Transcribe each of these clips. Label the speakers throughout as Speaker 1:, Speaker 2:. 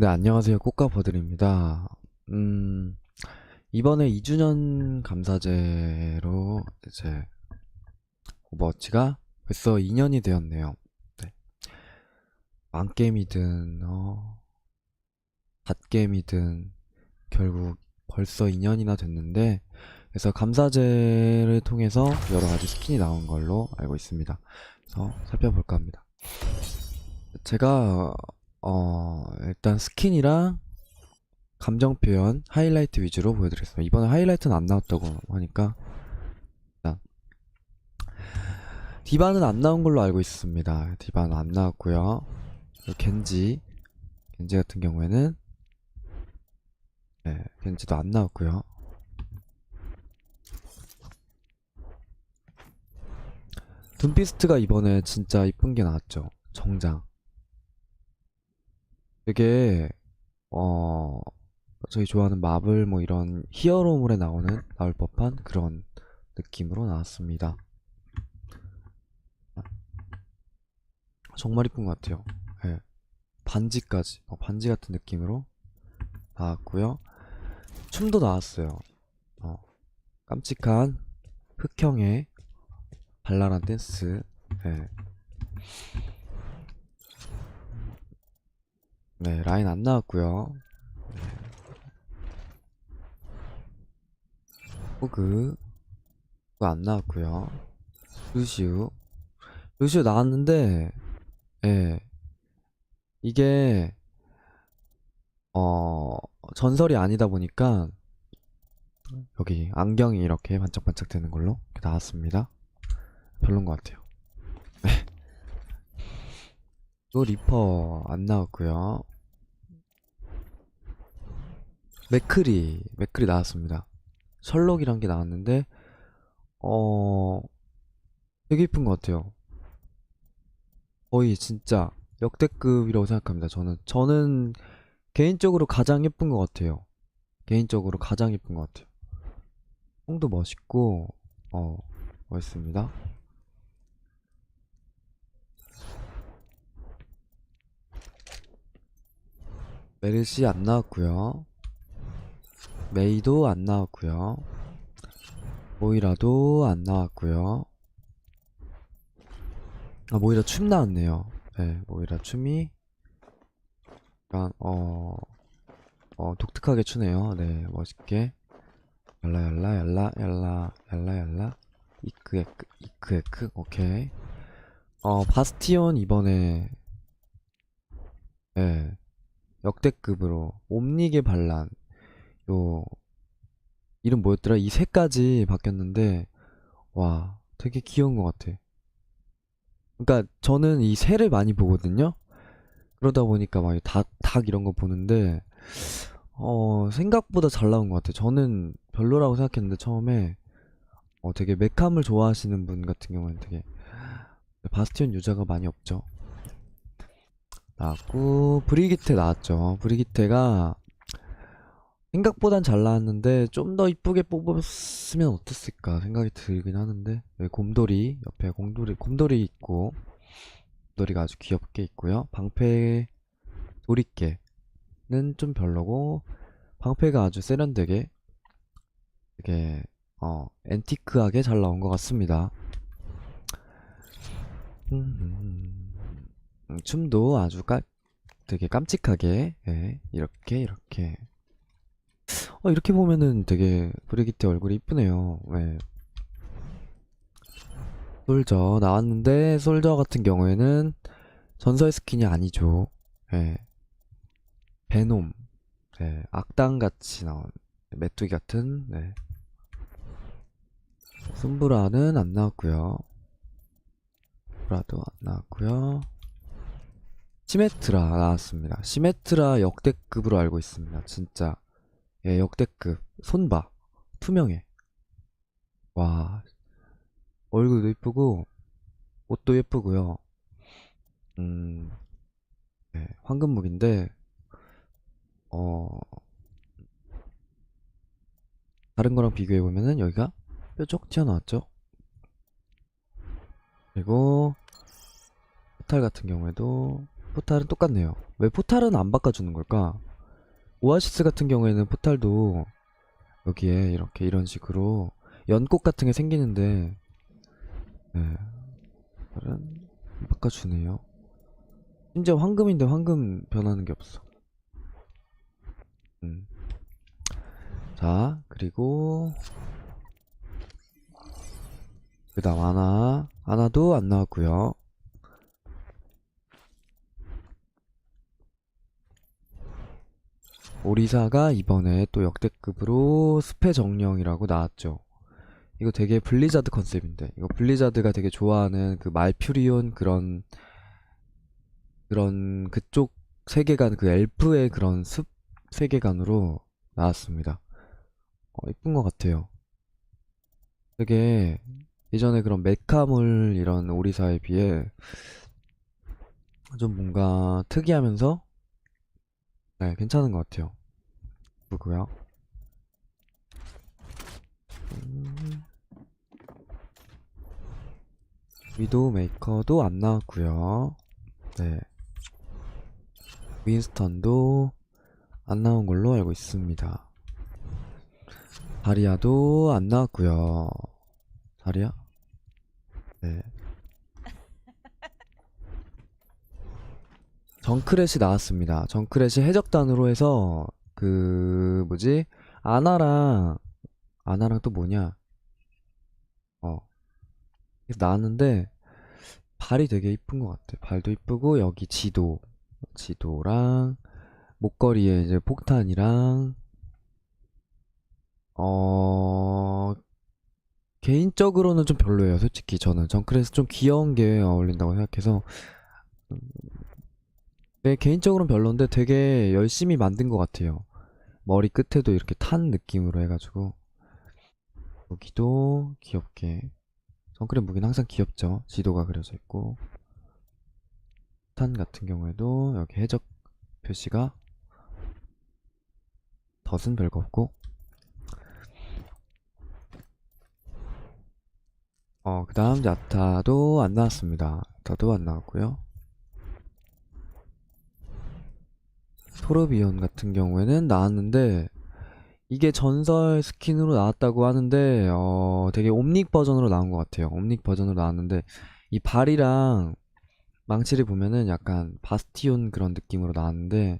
Speaker 1: 네, 안녕하세요. 꽃가버들입니다. 음, 이번에 2주년 감사제로 이제 오버워치가 벌써 2년이 되었네요. 네. 만게임이든, 어, 갓게임이든, 결국 벌써 2년이나 됐는데, 그래서 감사제를 통해서 여러 가지 스킨이 나온 걸로 알고 있습니다. 그래서 살펴볼까 합니다. 제가 어, 일단 스킨이랑 감정 표현, 하이라이트 위주로 보여드리겠습니다. 이번에 하이라이트는 안 나왔다고 하니까. 디바는 안 나온 걸로 알고 있습니다. 디바는 안 나왔고요. 겐지, 겐지 같은 경우에는, 네, 겐지도 안 나왔고요. 둠피스트가 이번에 진짜 이쁜 게 나왔죠. 정장. 되게 어 저희 좋아하는 마블 뭐 이런 히어로물에 나오는 나올 법한 그런 느낌으로 나왔습니다. 정말 이쁜 것 같아요. 예. 반지까지 어, 반지 같은 느낌으로 나왔고요. 춤도 나왔어요. 어, 깜찍한 흑형의 발랄한 댄스. 예. 네, 라인 안 나왔고요. 네. 호그 안 나왔고요. 루시우 루시우 나왔는데 예 이게 어 전설이 아니다 보니까 여기 안경이 이렇게 반짝반짝 되는 걸로 나왔습니다. 별론 것 같아요. 네. 또 리퍼 안 나왔고요. 맥크리, 맥크리 나왔습니다. 셜록이란 게 나왔는데, 어, 되게 이쁜 것 같아요. 거의 진짜 역대급이라고 생각합니다. 저는, 저는 개인적으로 가장 예쁜 것 같아요. 개인적으로 가장 예쁜 것 같아요. 뽕도 멋있고, 어, 멋있습니다. 메르시 안 나왔고요. 메이도 안 나왔고요. 모이라도 안 나왔고요. 아, 모이라 춤 나왔네요. 네, 모이라 춤이 약간 어, 어 독특하게 추네요. 네, 멋있게 얄라 얄라 얄라 얄라 얄라 얄라 이크 에크 이크 에크 오케이. 어 바스티온 이번에 예 역대급으로 옴니게 반란 요 이름 뭐였더라? 이 색까지 바뀌었는데 와 되게 귀여운 것 같아. 그러니까 저는 이 새를 많이 보거든요. 그러다 보니까 막 닭, 닭 이런 거 보는데 어 생각보다 잘 나온 것 같아. 저는 별로라고 생각했는데 처음에 어 되게 메캄을 좋아하시는 분 같은 경우는 되게 바스티온 유저가 많이 없죠. 나왔고 브리기테 나왔죠. 브리기테가 생각보단 잘 나왔는데 좀 더 이쁘게 뽑았으면 어땠을까 생각이 들긴 하는데 여기 곰돌이 옆에 곰돌이 곰돌이 있고 곰돌이가 아주 귀엽게 있고요. 방패 도리깨는 좀 별로고 방패가 아주 세련되게 되게 어 앤티크하게 잘 나온 것 같습니다. 음, 음, 춤도 아주 깔 되게 깜찍하게 예, 이렇게 이렇게 어, 이렇게 보면은 되게 브리기테 얼굴이 이쁘네요. 네. 솔저 나왔는데 솔저 같은 경우에는 전설 스킨이 아니죠. 네. 베놈, 네. 악당 같이 나온 메뚜기 같은. 네. 숨브라는 안 나왔고요. 브라도 안 나왔고요. 시메트라 나왔습니다. 시메트라 역대급으로 알고 있습니다. 진짜. 예, 역대급. 손봐. 투명해. 와. 얼굴도 이쁘고, 옷도 예쁘고요. 음, 예, 황금무기인데, 어, 다른 거랑 비교해 보면은 여기가 뾰족 튀어나왔죠? 그리고, 포탈 같은 경우에도, 포탈은 똑같네요. 왜 포탈은 안 바꿔주는 걸까? 오아시스 같은 경우에는 포탈도 여기에 이렇게 이런 식으로 연꽃 같은 게 생기는데 네. 다른 안 바꿔주네요. 심지어 황금인데 황금 변하는 게 없어. 음. 자, 그리고 그 다음 하나 하나도 안 나왔고요. 오리사가 이번에 또 역대급으로 숲의 정령이라고 나왔죠. 이거 되게 블리자드 컨셉인데 이거 블리자드가 되게 좋아하는 그 말퓨리온 그런 그런 그쪽 세계관 그 엘프의 그런 숲 세계관으로 나왔습니다. 어, 이쁜 것 같아요. 되게 예전에 그런 메카물 이런 오리사에 비해 좀 뭔가 특이하면서 네, 괜찮은 것 같아요. 그고요. 음, 위도우 메이커도 안 나왔고요. 네. 윈스턴도 안 나온 걸로 알고 있습니다. 다리아도 안 나왔고요. 다리아? 네. 정크렛이 나왔습니다. 정크렛이 해적단으로 해서 그 뭐지? 아나랑 아나랑 또 뭐냐? 어. 나왔는데 발이 되게 이쁜 것 같아. 발도 이쁘고 여기 지도 지도랑 목걸이에 이제 폭탄이랑 어 개인적으로는 좀 별로예요. 솔직히 저는 정크렛은 좀 귀여운 게 어울린다고 생각해서 음, 네, 개인적으로는 별론데 되게 열심히 만든 것 같아요. 머리 끝에도 이렇게 탄 느낌으로 해가지고 여기도 귀엽게 정크렛 무기는 항상 귀엽죠. 지도가 그려져 있고 탄 같은 경우에도 여기 해적 표시가 덫은 별거 없고 어, 그 다음 야타도 안 나왔습니다. 야타도 안 나왔고요. 토르비온 같은 경우에는 나왔는데 이게 전설 스킨으로 나왔다고 하는데 어, 되게 옴닉 버전으로 나온 것 같아요. 옴닉 버전으로 나왔는데 이 발이랑 망치를 보면은 약간 바스티온 그런 느낌으로 나왔는데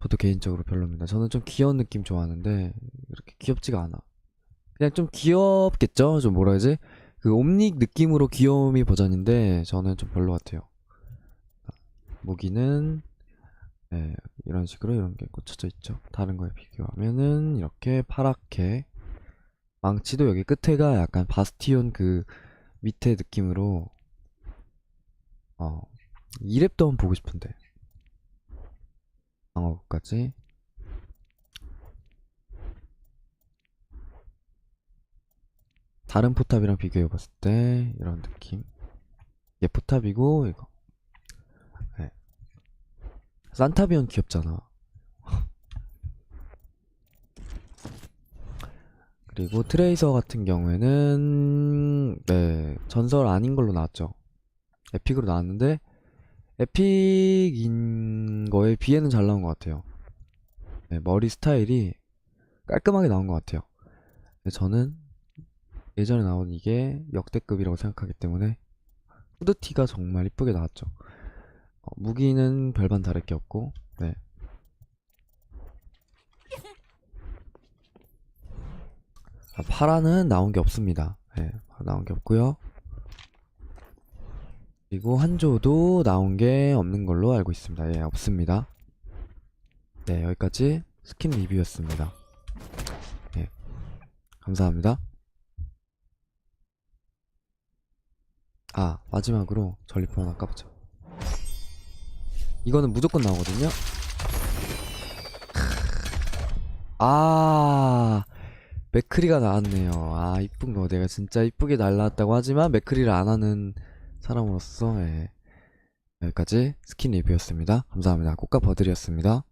Speaker 1: 저도 개인적으로 별로입니다. 저는 좀 귀여운 느낌 좋아하는데 이렇게 귀엽지가 않아. 그냥 좀 귀엽겠죠? 좀 뭐라 해야지? 그 옴닉 느낌으로 귀여움이 버전인데 저는 좀 별로 같아요. 무기는 네, 이런 식으로 이런 게 꽂혀져 있죠. 다른 거에 비교하면은 이렇게 파랗게 망치도 여기 끝에가 약간 바스티온 그 밑에 느낌으로 어 이랩도 한번 보고 싶은데 방어까지 다른 포탑이랑 비교해 봤을 때 이런 느낌 얘 포탑이고 이거 네. 산타비온 귀엽잖아. 그리고 트레이서 같은 경우에는 네 전설 아닌 걸로 나왔죠. 에픽으로 나왔는데 에픽인 거에 비해는 잘 나온 것 같아요. 네, 머리 스타일이 깔끔하게 나온 것 같아요. 저는 예전에 나온 이게 역대급이라고 생각하기 때문에 후드티가 정말 이쁘게 나왔죠. 어, 무기는 별반 다를 게 없고, 네. 아, 파라는 나온 게 없습니다. 네, 나온 게 없고요. 그리고 한조도 나온 게 없는 걸로 알고 있습니다. 예, 없습니다. 네, 여기까지 스킨 리뷰였습니다. 예, 감사합니다. 아 마지막으로 전리품 하나 까보자 이거는 무조건 나오거든요. 아 맥크리가 나왔네요. 아 이쁜 거. 내가 진짜 이쁘게 날라왔다고 하지만 맥크리를 안 하는 사람으로서 예. 여기까지 스킨 리뷰였습니다. 감사합니다. 꽃가 버들이었습니다.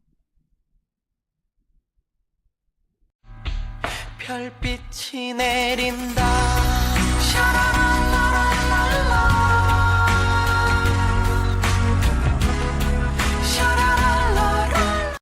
Speaker 2: 별빛이 내린다